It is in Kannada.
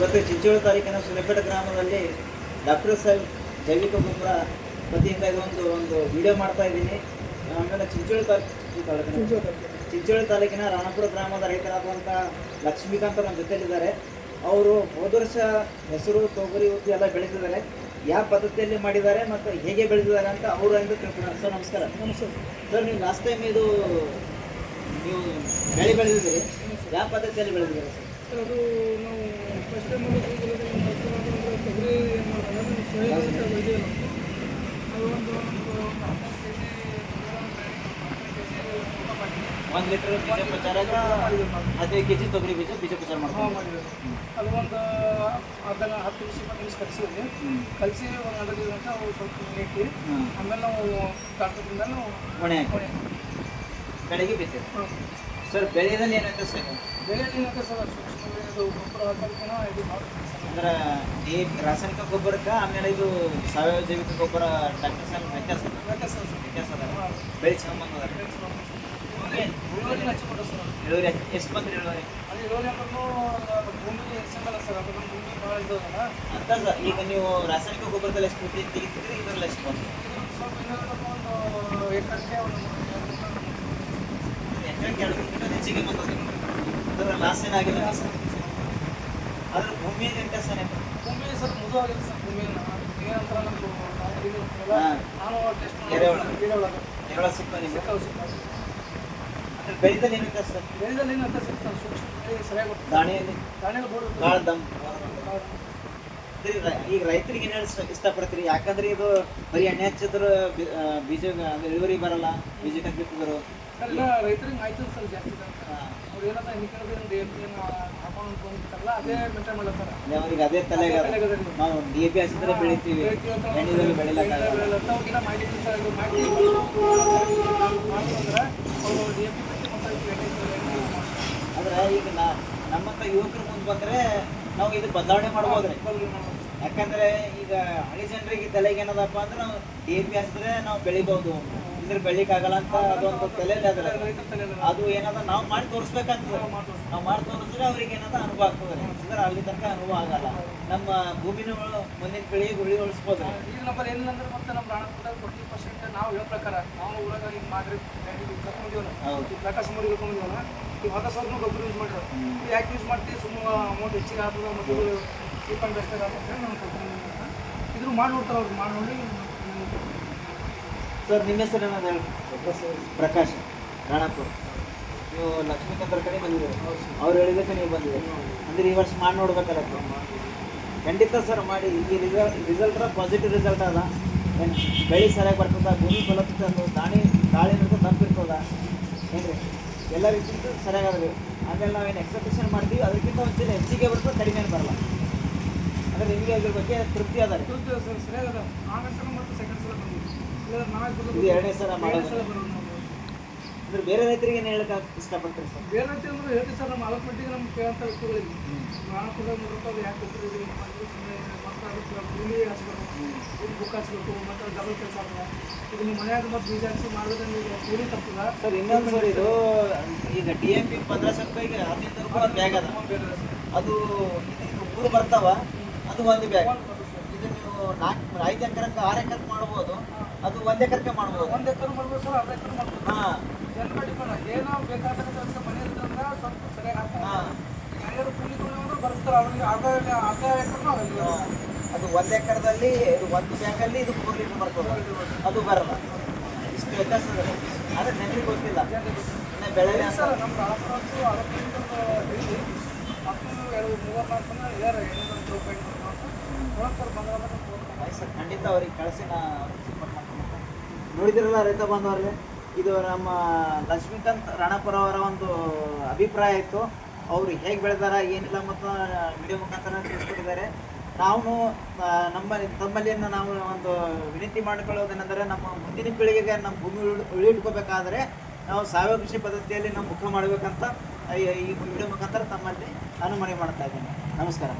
ಇವತ್ತು ಚಿಂಚೋಳಿ ತಾಲೂಕಿನ ಸುನಪೇಟ ಗ್ರಾಮದಲ್ಲಿ ಡಾಕ್ಟರ್ ಸಾಹೇಬ್ ಜೈವಿಕ ಗೊಬ್ಬರ ವತಿಯಿಂದ ಇದೊಂದು ಒಂದು ವಿಡಿಯೋ ಮಾಡ್ತಾ ಇದ್ದೀನಿ. ಆಮೇಲೆ ಚಿಂಚೋಳಿ ತಾಲೂಕಿನ ಚಿಂಚೋಳಿ ತಾಲೂಕಿನ ರಾಣಪುರ ಗ್ರಾಮದ ರೈತರಾದಂಥ ಲಕ್ಷ್ಮೀಕಾಂತ್ ನಮ್ಮ ಜೊತೆಯಲ್ಲಿದ್ದಾರೆ ಅವರು ಹೋದ ವರ್ಷ ಹೆಸರು ತೊಗರಿ ಉದ್ದು ಎಲ್ಲ ಬೆಳೆದಿದ್ದಾರೆ. ಯಾವ ಪದ್ಧತಿಯಲ್ಲಿ ಮಾಡಿದ್ದಾರೆ ಮತ್ತು ಹೇಗೆ ಬೆಳೆದಿದ್ದಾರೆ ಅಂತ ಅವರು ಎಂದು ತಿಳ್ಕೊಳ್ಳೋಣ ಸರ್ ನಮಸ್ಕಾರ. ನಮಸ್ಕಾರ ಸರ್. ನೀವು ಲಾಸ್ಟ್ ಟೈಮ್ ಇದು ನೀವು ಬೆಳೆ ಬೆಳೆದಿದ್ದೀರಿ. ಯಾವ ಪದ್ಧತಿಯಲ್ಲಿ ಬೆಳೆದಿದ್ದೀರಿ ಸರ್? ಸರ್ ಅದು ನಾವು ಫಸ್ಟ್ ಟೈಮ್ ತೊಗರಿ ಏನು ಅದು ಒಂದು ಅಂತ ಬೆಳೆದಿಲ್ಲ ಅದು ಒಂದು ಲೀಟರ್ ಬೀಜ ಪ್ರಚಾರಕ್ಕೆ ಹದಿನೈದು ಕೆ ಜಿ ತೊಗರಿ ಬೀಜ ಬೀಜ ಪ್ರಚಾರ ಮಾಡ್ಕೊಂಡು ಮಾಡಿದ್ವಿ ಅದು ಒಂದು ಅದನ್ನು ಹತ್ತು ನಿಮಿಷ ಇಪ್ಪತ್ತು ನಿಮಿಷ ಕಲಿಸಿದ್ವಿ. ಕಲಿಸಿ ಒಂದು ಅರ್ಧ ಗಂಟೆ ಅವು ಸ್ವಲ್ಪ ಹ್ಮ್. ಆಮೇಲೆ ನಾವು ತಾಟದಿಂದ ನಾವು ಒಣೆ ಹಾಕಿ. ಕೊನೆ ಬೆಳೆಗೆ ಬಿತ್ತಿರಿ ಸರ್ ಬೆಳೆಯಲ್ಲಿ ಏನಂತ ಸರ್? ಬೆಳೆ ಏನಂತ ಸರ್ ಸೂಕ್ಷ್ಮ ಇದು ಗೊಬ್ಬರ ಇದು ಮಾಡ್ತೀವಿ ಸರ್. ಅಂದ್ರೆ ಈ ರಾಸಾಯನಿಕ ಗೊಬ್ಬರಕ್ಕೆ ಆಮೇಲೆ ಇದು ಸಾವಯವ ಜೈವಿಕ ಗೊಬ್ಬರ ಡಾಕ್ಟರ್ ವ್ಯತ್ಯಾಸ. ವ್ಯತ್ಯಾಸ ವ್ಯತ್ಯಾಸ ಅದ. ಬೆಳೆ ಸಂಬಂಧ ಅದ. ಇಳುವರಿನ ಹಚ್ಚಿಕೊಡ್ರಿ ಸರ್. ಇಳುವರಿ ಎಷ್ಟು ಬಂದ್ರಿ ಇಳುವರಿ? ಅದು ಇಳುವರಿ ಭೂಮಿ ಸಿಗಲ್ಲ ಸರ್. ಅದು ನಮ್ಮ ಭೂಮಿ ಭಾಳ ಇದಲ್ಲ ಅಂತ ಸರ್. ಈಗ ನೀವು ರಾಸಾಯನಿಕ ಗೊಬ್ಬರದಲ್ಲಿ ಎಷ್ಟು ಪ್ರತಿ ತೆಗಿತಿದ್ರಿ ಇದರಲ್ಲಿ ಎಷ್ಟು ಬಂತು ಸ್ವಲ್ಪ ಇನ್ನೊಂದು ಒಂದು ಎಕರೆಗೆ ಒಂದು ಎಕರೆಗೆ ಎರಡು ಕ್ವಿಂಟಲ್ ಹೆಚ್ಚಿಗೆ ಬಂದದ ಅದರ ಲಾಸ್ ಏನಾಗಿಲ್ಲ ಆದ್ರೆ ಭೂಮಿ ಎಂತ ಸರ್ ಭೂಮಿ ಸ್ವಲ್ಪ ಮುದು ಆಗಿದೆ ಸರ್. ಭೂಮಿ. ನಾನು ಟೆಸ್ಟ್ ಎರೆಹುಳ. ಸಿಕ್ಕ ಅದ್ರ ಬೆಳೆದಲ್ಲಿ ಏನು ವ್ಯತ್ಯಾಸ? ಸರ್ ಬೆಳೆದಲ್ಲಿ ಏನಂತ ಸಿಗ್ತಾನೆ ಸೂಕ್ಷ್ಮ ಬೆಳೆ ಸರಿಯಾಗಿ ದಾಣಿಯಲ್ಲಿ? ಬೋರ್ಡ್ ಭಾಳ ದಮ್. ಈಗ ರೈತರಿಗೆ ಏನು ಹೇಳಿ ಇಷ್ಟಪಡ್ತೀರಿ? ಯಾಕಂದ್ರೆ ಇದು ಬರೀ ಎಣ್ಣೆ ಹಚ್ಚಿದ್ರು ಬೀಜ ಇಳುವರಿ ಬರಲ್ಲ. ಬೀಜ ಬಿತ್ತಿದ್ರು ಎಲ್ಲ ರೈತರಿಗೆ ಮಾಹಿತಿ ಸ್ವಲ್ಪ ಜಾಸ್ತಿ ಇದೆ ಅಂತ. ಅವ್ರು ಏನಂತ ಹಿಂದಿನ ಡಿ ಎ ಪಿ ಏನು ಹಾಕೊಂಡು ಬಂದಿರ್ತಾರಲ್ಲ ಅದೇ ಮೇಂಟೈನ್ ಅವ್ರಿಗೆ ಅದೇ ತಲೆಗೆ. ನಾವು ಡಿ ಪಿ ಹಸಿದ್ರೆ ಬೆಳಿತೀವಿ. ಎಣ್ಣೆದಲ್ಲಿ ಬೆಳಿಲಕ್ಕಾಗಲ್ಲ ಅವ್ರಿಗೆಲ್ಲ ಮಾಹಿತಿ ಸರ್ ಇದು ಮಾಹಿತಿ ಮಾಡಿದ್ರೆ ಅವರು ಡಿ ಎ ಪಿ ಅಂದ್ರೆ ಈಗ ನಾ ನಮ್ಮಂತ ಯುವಕರು ಮುಂದೆ ಬಂದ್ರೆ ನಾವು ಇದು ಬದಲಾವಣೆ ಮಾಡ್ಬೋದ್ರಿ. ಯಾಕಂದ್ರೆ ಈಗ ಹಳಿ ಜನರಿಗೆ ತಲೆಗೆ ಏನದಪ್ಪ ಅಂದ್ರೆ ನಾವು ಡಿ ಎ ಪಿ ಹಚ್ಚಿದ್ರೆ ನಾವು ಬೆಳಿಬಹುದು ಇದ್ರ ಬೆಳಿಕಾಗಲ್ಲ ಅಂತ ಅದೊಂದು ತಲೆ ಅದು ಏನದ ನಾವು ಮಾಡಿ ತೋರಿಸ್ಬೇಕಂತದ. ನಾವು ಮಾಡಿ ತೋರಿಸಿದ್ರೆ ಅವ್ರಿಗೆ ಏನದ ಅನುಭವ ಆಗ್ತದೆ. ಅಂದ್ರೆ ಅಲ್ಲಿ ತನಕ ಅನುಭವ ಆಗಲ್ಲ. ನಮ್ಮ ಭೂಮಿನ ಮುಂದಿನ ಪೀಳಿಗೆಗೆ ಗುಳಿ ಉಳಿಸ್ಬೋದು ಈಗ ನಮ್ಮ ಏನು ಅಂದ್ರೆ ಮತ್ತೆ ನಮ್ಮ ರಾಣಪುರದಾಗ ಫೋರ್ಟಿ ಪರ್ಸೆಂಟ್ ನಾವು ಹೇಳೋ ಪ್ರಕಾರ ನಾವು ಊರಾಗ ಈಗ ಮಾದರಿ ಕರ್ಕೊಂಡಿವಲ್ಲ ಪ್ರಕಾಶ್ ಮೋದಿ ಕರ್ಕೊಂಡಿದ್ದೀವಲ್ಲ. ಈಗ ಹೊಸ ಸಾವಿರ ಗೊಬ್ಬರ ಯೂಸ್ ಮಾಡಿರೋ ಯಾಕೆ ಯೂಸ್ ಮಾಡ್ತೀವಿ ಸುಮ್ಮ ಅಮೌಂಟ್ ಹೆಚ್ಚಿಗೆ ಆಗ್ತದೆ ಮತ್ತು ಚೀಪ್ ಆ್ಯಂಡ್ ಬೆಸ್ಟ್ ಆಗ್ತದೆ ನಾವು ಅಂತ ಇದ್ರು ಮಾಡಿ ನೋಡ್ತಾರೆ ಅವ್ರು. ಮಾಡಿ ನೋಡಿ ಸರ್, ನಿಮ್ಮ ಹೆಸರು ಏನಾದ್ರು ಹೇಳಿ. ಪ್ರಕಾಶ್ ರಾಣಾಪುರ್. ನೀವು ಲಕ್ಷ್ಮೀಕಾಂತರ ಕಡೆ ಬಂದಿದ್ದೀರಿ. ಅವ್ರು ಹೇಳಿದಕ್ಕೆ ನೀವು ಬಂದಿದ್ದೀರಿ. ಅಂದ್ರೆ ಈ ವರ್ಷ ಮಾಡಿ ನೋಡ್ಬೇಕಲ್ಲ ಖಂಡಿತ ಸರ್, ಮಾಡಿ. ಈ ರಿಸಲ್ಟ್ ರಿಸಲ್ಟ್ರ ಪಾಸಿಟಿವ್ ರಿಸಲ್ಟ್ ಅದ. ಬೆಳಿ ಸರಿಯಾಗಿ ಬರ್ತದ, ಭೂಮಿ ಫಲವತ್ತತೆ ಅದು ದಾಣಿ ಗಾಳಿ ಇರ್ತದೆ. ತಂಪಿರ್ತದ ಏನ್ರಿ? ಎಲ್ಲ ರೀತಿಯಿಂದ ಸರಿಯಾಗಿ ಆಮೇಲೆ ನಾವೇನು ಎಕ್ಸ್ಪೆಕ್ಟೇಷನ್ ಮಾಡ್ತೀವಿ, ಅದಕ್ಕಿಂತ ಒಂಚೂರು ಹೆಚ್ಚಿಗೆ ಬರ್ತದೆ, ಕಡಿಮೆ ಬರಲ್ಲ. ಅಂದರೆ ನಿಮಗೆ ಅದ್ರ ಬಗ್ಗೆ ತೃಪ್ತಿ ಅದ ರೀ. ಸರಿಯಾಗದ ಆನಂತರ ಮತ್ತೆ ಸೆಕೆಂಡ್ ಸಲ ಬಂದಿವಿ ಇಲ್ಲ ನಾಲ್ಕು ಇದು ಎರಡನೇ ಸಲ ಮಾಡೋದು. ಅಂದ್ರೆ ಬೇರೆ ರೈತರಿಗೆ ಏನು ಹೇಳಕ್ಕೆ ಇಷ್ಟಪಡ್ತಾರೆ ಸರ್? ಬೇರೆ ರೈತರು ಅಂದ್ರೆ ಹೇಳ್ತೀವಿ ಸರ್ ನಮ್ಮ ಆಲೋಚನೆಗೆ ನಮ್ಗೆ ಕೇಳಂತ ವ್ಯಕ್ತಿಗಳಿಗೆ ರಾಣಪುರ ಮುರುಕಲ್ಲಿ ಯಾಕೆ ರೂಪಾಯಿ ಯಾಕೆ ಮಾಡಿದ್ರು ಸುಮ್ಮನೆ ಮತ್ತೆ ಅದಕ್ಕೆ ಹಚ್ಬೇಕು ಭೂಮಿ ಬುಕ್ ಹಚ್ಬೇಕು ಮತ್ತೆ ಡಬಲ್ ಕೆಲಸ ಆಗ್ತದೆ. ಇದು ನಿಮ್ಮ ಮನ್ಯಾಗ ಮತ್ತೆ ಬೀಜ ಹಾಕಿ ಮಾಡಿದ್ರೆ ನಿಮಗೆ ಕೂಲಿ ತಪ್ಪದ ಸರ್ ಇನ್ನೊಂದು ಸರ್ ಇದು ಈಗ ಡಿ ಎಂ ಪಿ ಪಂದ್ರಸ ರೂಪಾಯಿಗೆ ಹದಿನೈದು ರೂಪಾಯಿ ಬ್ಯಾಗ್ ಅದ. ಅದು ಇದು ಮೂರು ಬರ್ತಾವ ಅದು ಒಂದು ಬ್ಯಾಗ್. ಇದು ನೀವು ನಾಲ್ಕು ಐದು ಎಕರೆ ಆರು ಎಕರೆ ಮಾಡ್ಬೋದು. ಅದು ಒಂದು ಎಕರೆಗೆ ಮಾಡ್ಬೋದು. ಒಂದು ಎಕರೆ ಮಾಡ್ಬೋದು ಸರ್ ಅರ್ಧ ಎಕರೆ ಮಾಡ್ಬೋದು. ಹಾಂ. ಜನರ ಡಿಪೆಂಡ್ ಏನೋ ಬೇಕಾದ್ರೆ ಸ್ವಲ್ಪ ಮನೆ ಇರೋದ್ರಿಂದ ಸ್ವಲ್ಪ ಸರಿಯಾಗಿ ಹಾಕ್ತಾರೆ ಹಾಂ. ಯಾರ್ಯಾರು ಕೂಲಿ ತೊಗೊಂಡ್ರೆ ಬರ್ತಾರೆ ಅವ್ರಿಗೆ ಅರ್ಧ ಅರ್ಧ ಎಕರೆ ಅವರಿಗೆ ಅದು ಒಂದು ಎಕರೆದಲ್ಲಿ ಇದು ಒಂದು ಬ್ಯಾಂಕಲ್ಲಿ ಇದು ಮೂರು ಲೀಟ್ರ್ ಬರ್ತದೆ. ಅದು ಬರಲ್ಲ. ಇಷ್ಟು ವ್ಯತ್ಯಾಸ ಆದರೆ ಜನರಿಗೆ ಗೊತ್ತಿಲ್ಲ. ಬೆಳೆ ಸರ್ ನಮ್ಮ ರಾಷ್ಟ್ರ ಅರವತ್ತು ಮತ್ತು ಎರಡು ಮೂವತ್ನಾಲ್ಕು ಜನ ಇದ್ದಾರೆ ಎಂಟು ಸರ್ ಬಂದ್ರೆ ಸರ್ ಖಂಡಿತ ಅವ್ರಿಗೆ ಕಳಿಸಿ ನಾ. ನೋಡಿದಿರಲ್ಲ ರೈತ ಬಾಂಧವರಿಗೆ? ಇದು ನಮ್ಮ ಲಕ್ಷ್ಮೀಕಾಂತ್ ರಾಣಾಪುರ ಅವರ ಒಂದು ಅಭಿಪ್ರಾಯ ಇತ್ತು. ಅವರು ಹೇಗೆ ಬೆಳೆದಾರ, ಏನಿಲ್ಲ ಮತ್ತು ವಿಡಿಯೋ ಮುಖಾಂತರ ತಿಳಿಸ್ಕೊಟ್ಟಿದ್ದಾರೆ. ನಾವು ನಮ್ಮ, ತಮ್ಮಲ್ಲಿಯನ್ನು ನಾವು ಒಂದು ವಿನಂತಿ ಮಾಡಿಕೊಳ್ಳೋದೇನೆಂದರೆ, ನಮ್ಮ ಮುಂದಿನ ಪೀಳಿಗೆಗೆ ನಮ್ಮ ಭೂಮಿ ಉಳಿ ಉಳಿಟ್ಕೋಬೇಕಾದ್ರೆ ನಾವು ಸಾವಯವ ಕೃಷಿ ಪದ್ಧತಿಯಲ್ಲಿ ನಾವು ಮುಖ ಮಾಡಬೇಕಂತ ಈ ವಿಡಿಯೋ ಮುಖಾಂತರ ತಮ್ಮಲ್ಲಿ ನಾನು ಮನವಿ ಮಾಡ್ತಾ ಇದ್ದೀನಿ. ನಮಸ್ಕಾರ.